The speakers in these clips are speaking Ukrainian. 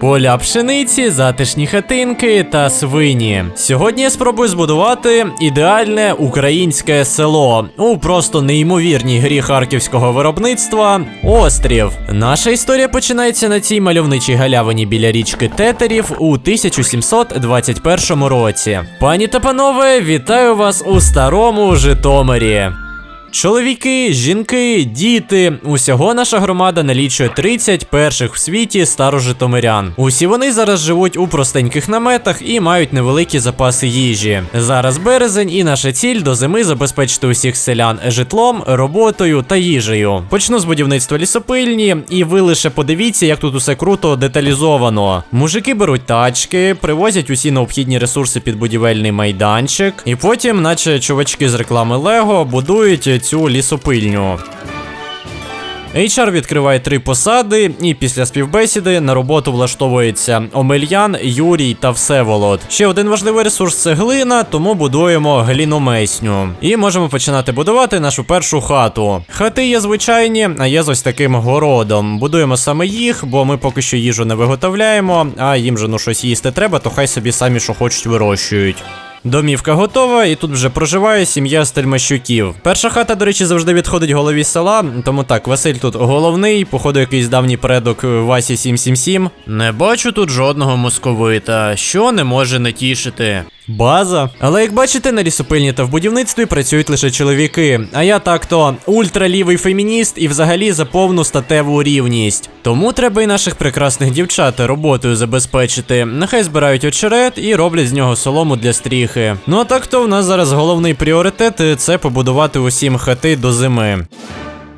Поля пшениці, затишні хатинки та свині. Сьогодні я спробую збудувати ідеальне українське село у просто неймовірній грі харківського виробництва Острів. Наша історія починається на цій мальовничій галявині біля річки Тетерів у 1721 році. Пані та панове, вітаю вас у старому Житомирі. Чоловіки, жінки, діти. Усього наша громада налічує 30 перших в світі старожитомирян. Усі вони зараз живуть у простеньких наметах і мають невеликі запаси їжі. Зараз березень, і наша ціль до зими забезпечити усіх селян житлом, роботою та їжею. Почну з будівництва лісопильні, і ви лише подивіться, як тут усе круто деталізовано. Мужики беруть тачки, привозять усі необхідні ресурси під будівельний майданчик, і потім, наче чувачки з реклами Лего, будують цю лісопильню. HR відкриває три посади, і після співбесіди на роботу влаштовується Омельян, Юрій та Всеволод. Ще один важливий ресурс це глина, тому будуємо гліномесню. І можемо починати будувати нашу першу хату. Хати є звичайні, а є з ось таким городом. Будуємо саме їх, бо ми поки що їжу не виготовляємо, а їм же ну щось їсти треба, то хай собі самі що хочуть вирощують. Домівка готова, і тут вже проживає сім'я Стельмащуків. Перша хата, до речі, завжди відходить голові села, тому так, Василь тут головний, походу якийсь давній предок Васі 777. Не бачу тут жодного московита, що не може не тішити. База. Але як бачите, на лісопильні та в будівництві працюють лише чоловіки. А я так-то ультралівий фемініст і взагалі за повну статеву рівність. Тому треба і наших прекрасних дівчат роботою забезпечити. Нехай збирають очерет і роблять з нього солому для стріхи. Ну а так то в нас зараз головний пріоритет це побудувати усім хати до зими.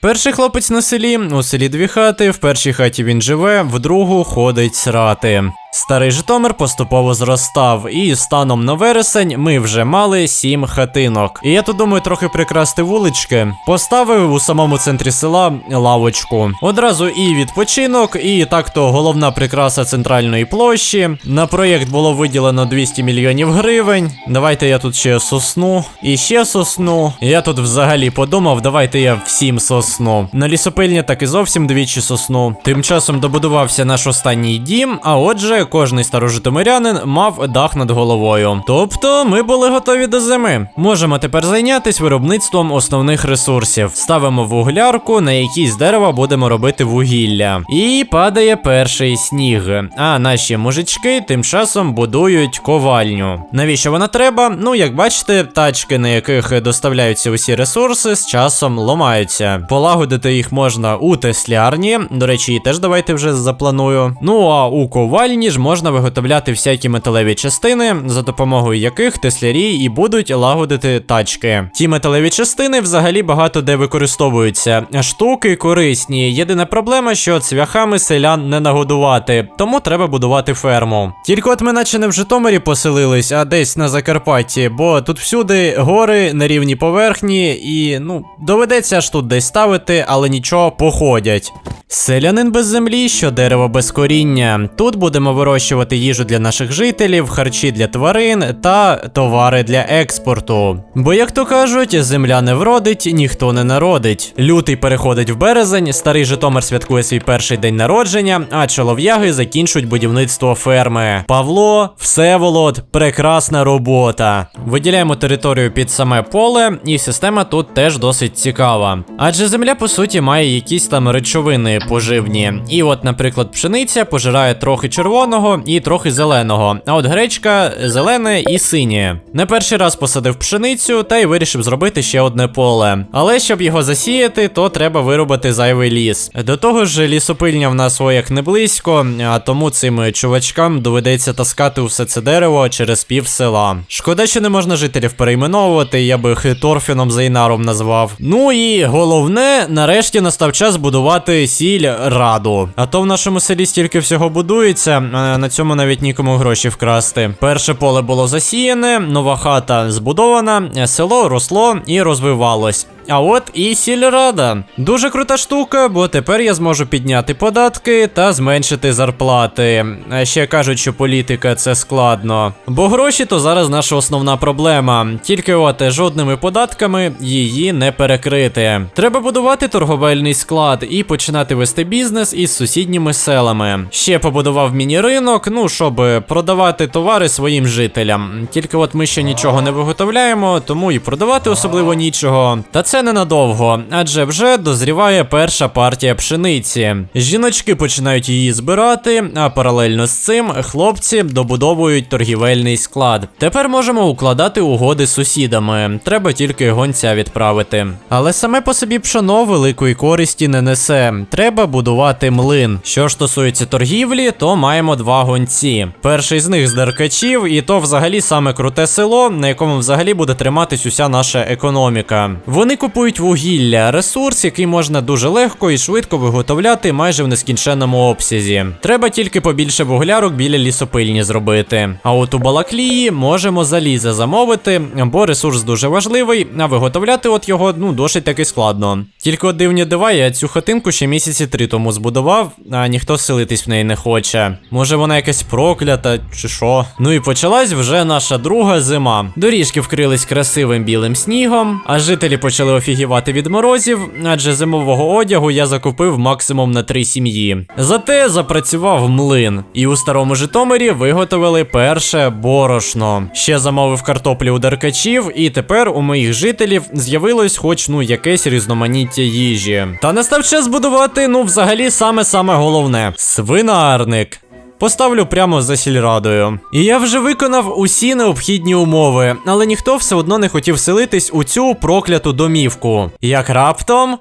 Перший хлопець на селі, у селі дві хати, в першій хаті він живе, в другу ходить срати. Старий Житомир поступово зростав, і станом на вересень ми вже мали сім хатинок. І я тут думаю трохи прикрасти вулички. Поставив у самому центрі села лавочку. Одразу і відпочинок, і так-то головна прикраса центральної площі. На проєкт було виділено 200 мільйонів гривень. Давайте я тут ще сосну. І ще сосну. Я тут взагалі подумав, давайте я всім сосну. На лісопильні так і зовсім двічі сосну. Тим часом добудувався наш останній дім, а отже кожний старожитомирянин мав дах над головою. Тобто ми були готові до зими. Можемо тепер зайнятися виробництвом основних ресурсів. Ставимо вуглярку, на якій з дерева будемо робити вугілля. І падає перший сніг. А наші мужички тим часом будують ковальню. Навіщо вона треба? Ну, як бачите, тачки, на яких доставляються усі ресурси, з часом ломаються. Полагодити їх можна у теслярні. До речі, теж давайте вже запланую. Ну а у ковальні ж можна виготовляти всякі металеві частини, за допомогою яких теслярі і будуть лагодити тачки. Ті металеві частини взагалі багато де використовуються. Штуки корисні. Єдина проблема, що цвяхами селян не нагодувати, тому треба будувати ферму. Тільки от ми наче не в Житомирі поселились, а десь на Закарпатті, бо тут всюди гори на рівні поверхні, і ну доведеться аж тут десь ставити, але нічого походять. Селянин без землі, що дерево без коріння. Тут будемо вирощувати їжу для наших жителів, харчі для тварин та товари для експорту. Бо, як то кажуть, земля не вродить, ніхто не народить. Лютий переходить в березень, старий Житомир святкує свій перший день народження, а чолов'яги закінчують будівництво ферми. Павло, Всеволод, прекрасна робота. Виділяємо територію під саме поле, і система тут теж досить цікава. Адже земля, по суті, має якісь там речовини поживні. І от, наприклад, пшениця пожирає трохи червоного і трохи зеленого. А от гречка зелене і синє. Не перший раз посадив пшеницю та й вирішив зробити ще одне поле. Але щоб його засіяти, то треба вирубати зайвий ліс. До того ж, лісопильня в нас вояк не близько, а тому цим чувачкам доведеться таскати усе це дерево через пів села. Шкода, що не можна жителів перейменовувати, я би їх Торфіном Зайнаром назвав. Ну і головне, нарешті настав час будувати сіль раду. А то в нашому селі стільки всього будується, на цьому навіть нікому гроші вкрасти. Перше поле було засіяне, нова хата збудована, село росло і розвивалось. А от і сільрада. Дуже крута штука, бо тепер я зможу підняти податки та зменшити зарплати. Ще кажуть, що політика це складно. Бо гроші то зараз наша основна проблема. Тільки от жодними податками її не перекрити. Треба будувати торговельний склад і починати вести бізнес із сусідніми селами. Ще побудував міні-ринок, ну щоб продавати товари своїм жителям. Тільки от ми ще нічого не виготовляємо, тому і продавати особливо нічого. Та це ненадовго, адже вже дозріває перша партія пшениці. Жіночки починають її збирати, а паралельно з цим хлопці добудовують торгівельний склад. Тепер можемо укладати угоди з сусідами. Треба тільки гонця відправити. Але саме по собі пшоно великої користі не несе. Треба будувати млин. Що ж стосується торгівлі, то маємо два гонці. Перший з них з деркачів, і то взагалі саме круте село, на якому взагалі буде триматись уся наша економіка. Вони купують вугілля, ресурс, який можна дуже легко і швидко виготовляти майже в нескінченному обсязі. Треба тільки побільше вуглярок біля лісопильні зробити. А от у Балаклії можемо заліза замовити, бо ресурс дуже важливий, а виготовляти от його ну досить таки складно. Тільки от дивні дива, я цю хатинку ще місяці три тому збудував, а ніхто селитись в неї не хоче. Може вона якась проклята чи що. Ну і почалась вже наша друга зима. Доріжки вкрились красивим білим снігом, а жителі почали офігівати від морозів, адже зимового одягу я закупив максимум на три сім'ї. Зате запрацював млин, і у старому Житомирі виготовили перше борошно. Ще замовив картоплі у деркачів, і тепер у моїх жителів з'явилось хоч ну якесь різноманіття їжі. Та настав час будувати, ну взагалі саме саме головне свинарник. Поставлю прямо за сільрадою. І я вже виконав усі необхідні умови, але ніхто все одно не хотів селитись у цю прокляту домівку. Як раптом.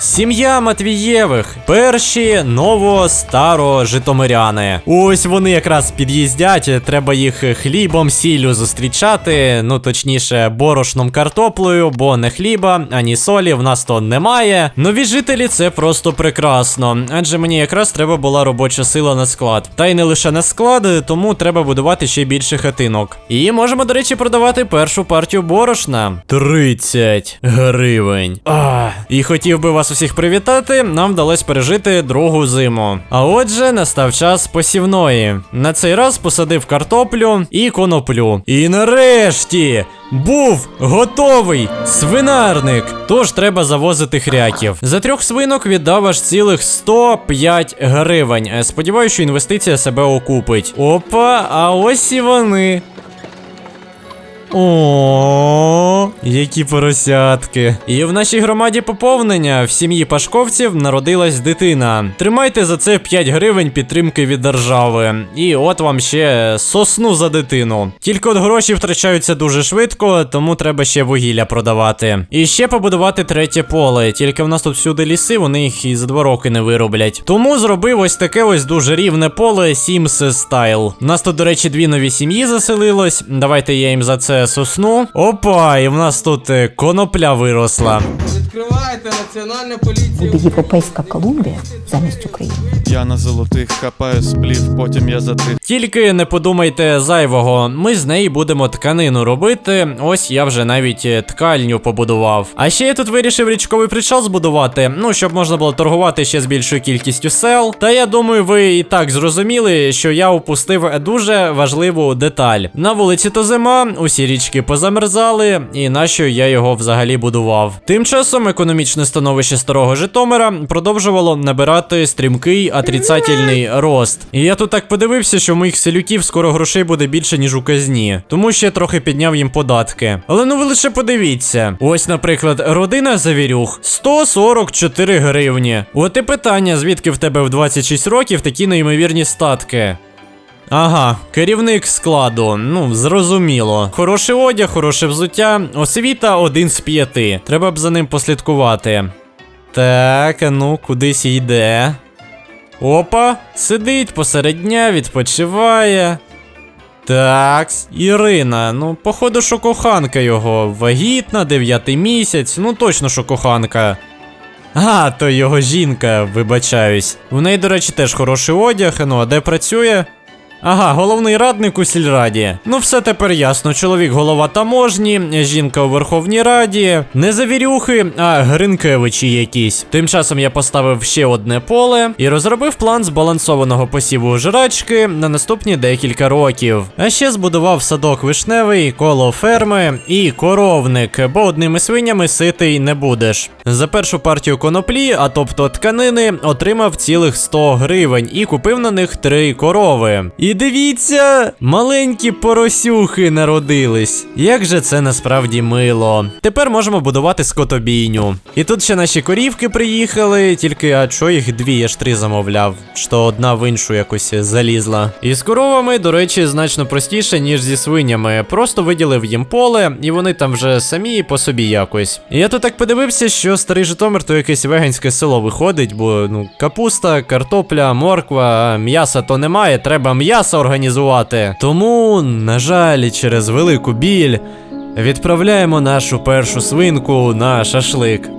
Сім'я Матвієвих, перші ново-старо житомиряни. Ось вони якраз під'їздять. Треба їх хлібом, сіллю зустрічати. Ну точніше, борошном картоплею, бо не хліба, ані солі в нас то немає. Нові жителі це просто прекрасно, адже мені якраз треба була робоча сила на склад. Та й не лише на склад, тому треба будувати ще більше хатинок. І можемо, до речі, продавати першу партію борошна. 30 гривень. А, і хотів би вас усіх привітати. Нам вдалося пережити другу зиму. А отже, настав час посівної. На цей раз посадив картоплю і коноплю. І нарешті був готовий свинарник. Тож треба завозити хряків. За трьох свинок віддав аж цілих 105 гривень. Сподіваюся, що інвестиція себе окупить. Опа, а ось і вони. О, які поросятки. І в нашій громаді поповнення в сім'ї пашковців народилась дитина. Тримайте за це 5 гривень підтримки від держави. І от вам ще сосну за дитину. Тільки от гроші втрачаються дуже швидко, тому треба ще вугілля продавати. І ще побудувати третє поле. Тільки в нас тут всюди ліси, вони їх і за два роки не вироблять. Тому зробив ось таке ось дуже рівне поле Sims Style. У нас тут, до речі, дві нові сім'ї заселилось. Давайте я їм за це сосну. Опа, і в нас тут е, конопля виросла. Відкривайте національну поліцію. буде Європейська Колумбія замість України. Я на золотих хапаю сплів, потім я затих. Тільки не подумайте зайвого, ми з неї будемо тканину робити. Ось я вже навіть е, ткальню побудував. А ще я тут вирішив річковий причал збудувати, ну щоб можна було торгувати ще з більшою кількістю сел. Та я думаю, ви і так зрозуміли, що я упустив дуже важливу деталь. На вулиці то зима, усі річки позамерзали, і нащо я його взагалі будував. Тим часом економічне становище старого Житомира продовжувало набирати стрімкий отрицательний рост. І я тут так подивився, що у моїх селюків скоро грошей буде більше, ніж у казні. Тому ще трохи підняв їм податки. Але ну ви лише подивіться. Ось, наприклад, родина Завірюх 144 гривні. От і питання, звідки в тебе в 26 років такі неймовірні статки. Ага, керівник складу. Ну, зрозуміло. Хороший одяг, хороше взуття. Освіта один з п'яти. Треба б за ним послідкувати. Так, ну, кудись йде. Опа, сидить посеред дня, відпочиває. Такс, Ірина, ну, походу, що коханка його. Вагітна, дев'ятий місяць, ну точно, що коханка. А, то його жінка, вибачаюсь. В неї, до речі, теж хороший одяг, ну а де працює? Ага, головний радник у сільраді. Ну все тепер ясно. Чоловік голова таможні, жінка у Верховній Раді. Не завірюхи, а Гринкевичі якісь. Тим часом я поставив ще одне поле і розробив план збалансованого посіву жрачки на наступні декілька років. А ще збудував садок вишневий, коло ферми і коровник, бо одними свинями ситий не будеш. За першу партію коноплі, а тобто тканини, отримав цілих 100 гривень і купив на них три корови. І дивіться, маленькі поросюхи народились. Як же це насправді мило. Тепер можемо будувати скотобійню. І тут ще наші корівки приїхали, тільки а чо їх дві, я ж три замовляв, що одна в іншу якось залізла. І з коровами, до речі, значно простіше, ніж зі свинями. Просто виділив їм поле, і вони там вже самі по собі якось. І я тут так подивився, що старий Житомир то якесь веганське село виходить, бо ну капуста, картопля, морква, м'яса то немає, треба м'ясо організувати. Тому, на жаль, через велику біль відправляємо нашу першу свинку на шашлик.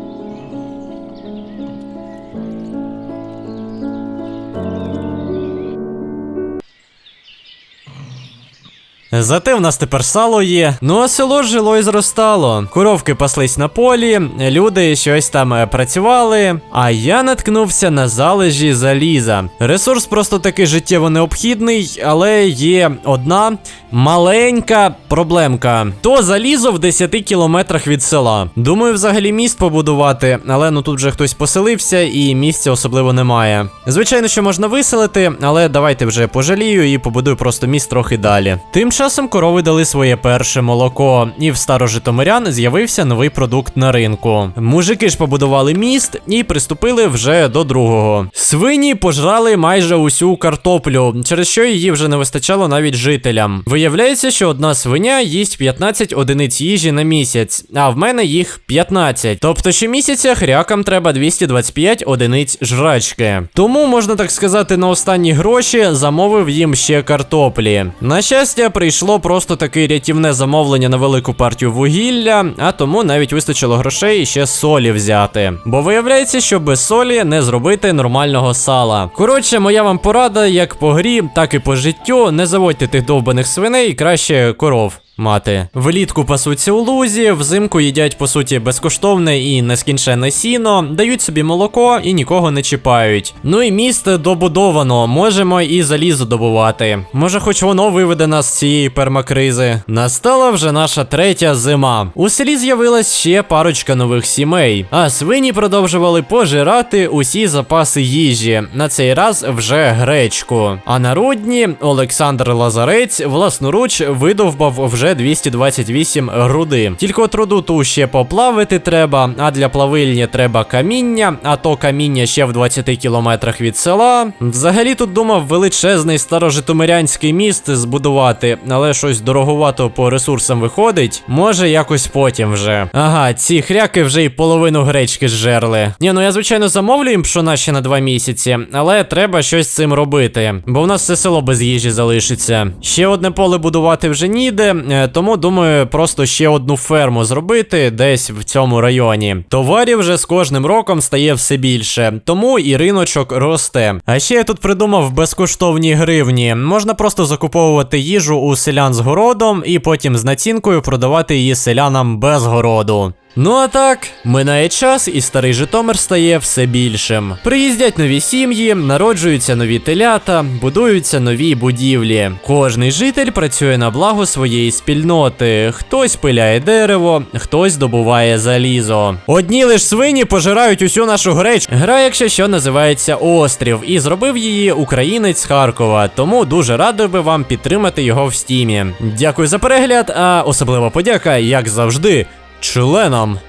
Зате в нас тепер сало є. Ну а село жило і зростало. Коровки паслись на полі, люди щось там е, працювали. А я наткнувся на залежі заліза. Ресурс просто таки життєво необхідний, але є одна маленька проблемка. То залізо в 10 кілометрах від села. Думаю, взагалі міст побудувати, але ну тут вже хтось поселився і місця особливо немає. Звичайно, що можна виселити, але давайте вже пожалію і побудую просто міст трохи далі. Тим часом корови дали своє перше молоко, і в старожитомирян з'явився новий продукт на ринку. Мужики ж побудували міст і приступили вже до другого. Свині пожрали майже усю картоплю, через що її вже не вистачало навіть жителям. Виявляється, що одна свиня їсть 15 одиниць їжі на місяць, а в мене їх 15. Тобто щомісяця хрякам треба 225 одиниць жрачки. Тому, можна так сказати, на останні гроші замовив їм ще картоплі. На щастя, прийшло просто таке рятівне замовлення на велику партію вугілля, а тому навіть вистачило грошей і ще солі взяти. Бо виявляється, що без солі не зробити нормального сала. Коротше, моя вам порада, як по грі, так і по життю. Не заводьте тих довбаних свиней, краще коров. Мати влітку пасуться у лузі, взимку їдять по суті безкоштовне і нескінченне сіно, дають собі молоко і нікого не чіпають. Ну і місто добудовано, можемо і залізо добувати. Може, хоч воно виведе нас з цієї пермакризи. Настала вже наша третя зима. У селі з'явилась ще парочка нових сімей, а свині продовжували пожирати усі запаси їжі. На цей раз вже гречку. А на рудні Олександр Лазарець власноруч видовбав вже 228 груди. Тільки от руду ту ще поплавити треба, а для плавильні треба каміння, а то каміння ще в 20 кілометрах від села. Взагалі тут думав величезний старожитомирянський міст збудувати, але щось дороговато по ресурсам виходить. Може, якось потім вже. Ага, ці хряки вже й половину гречки зжерли. Ні, ну я звичайно замовлю їм пшона ще на два місяці, але треба щось з цим робити, бо в нас все село без їжі залишиться. Ще одне поле будувати вже ніде, тому думаю, просто ще одну ферму зробити десь в цьому районі. Товарів вже з кожним роком стає все більше, тому і риночок росте. А ще я тут придумав безкоштовні гривні. Можна просто закуповувати їжу у селян з городом і потім з націнкою продавати її селянам без городу. Ну а так, минає час, і старий Житомир стає все більшим. Приїздять нові сім'ї, народжуються нові телята, будуються нові будівлі. Кожний житель працює на благо своєї спільноти. Хтось пиляє дерево, хтось добуває залізо. Одні лиш свині пожирають усю нашу греч. Гра, якщо що, називається Острів, і зробив її українець Харкова. Тому дуже радий би вам підтримати його в стімі. Дякую за перегляд, а особлива подяка, як завжди членам